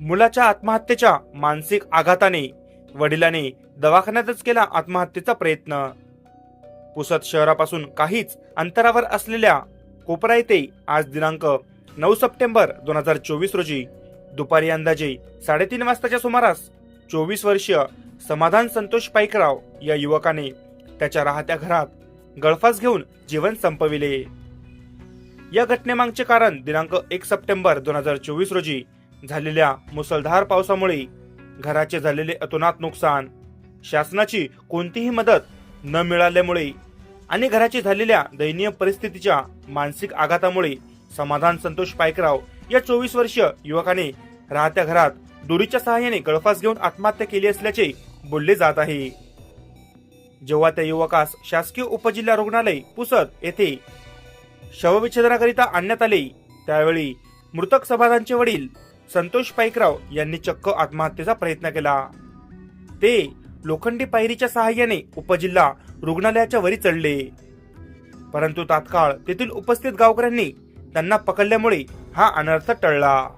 मुलाच्या आत्महत्येच्या मानसिक आघाताने वडिलाने दवाखान्यातच केला आत्महत्येचा प्रयत्न. पुसद शहरापासून काहीच अंतरावर असलेल्या कोपरा येथे आज दिनांक नऊ सप्टेंबर दोन हजार चोवीस रोजी दुपारी अंदाजे साडेतीन वाजताच्या सुमारास चोवीस वर्षीय समाधान संतोष पाईकराव या युवकाने त्याच्या राहत्या घरात गळफास घेऊन जीवन संपविले. या घटनेमागचे कारण दिनांक एक सप्टेंबर दोन हजार चोवीस रोजी झालेल्या मुसळधार पावसामुळे घराचे झालेले अतोनात नुकसान शासनाची कोणतीही मदत न मिळाल्यामुळे आणि घराची झालेल्या दयनीय परिस्थितीच्या मानसिक आघातामुळे समाधान संतोष पायकराव या चोवीस वर्षीय युवकाने राहत्या घरात दोरीच्या सहाय्याने गळफास घेऊन आत्महत्या केली असल्याचे बोलले जात आहे. जेव्हा त्या युवकास शासकीय उपजिल्हा रुग्णालय पुसद येथे शवविच्छेदनाकरिता आणण्यात आले त्यावेळी मृतक समाधानचे वडील संतोष पाईकराव यांनी चक्क आत्महत्येचा प्रयत्न केला. ते लोखंडी पायरीच्या सहाय्याने उपजिल्हा रुग्णालयाच्या वरी चढले. परंतु तात्काळ तेथील उपस्थित गावकऱ्यांनी त्यांना पकडल्यामुळे हा अनर्थ टळला.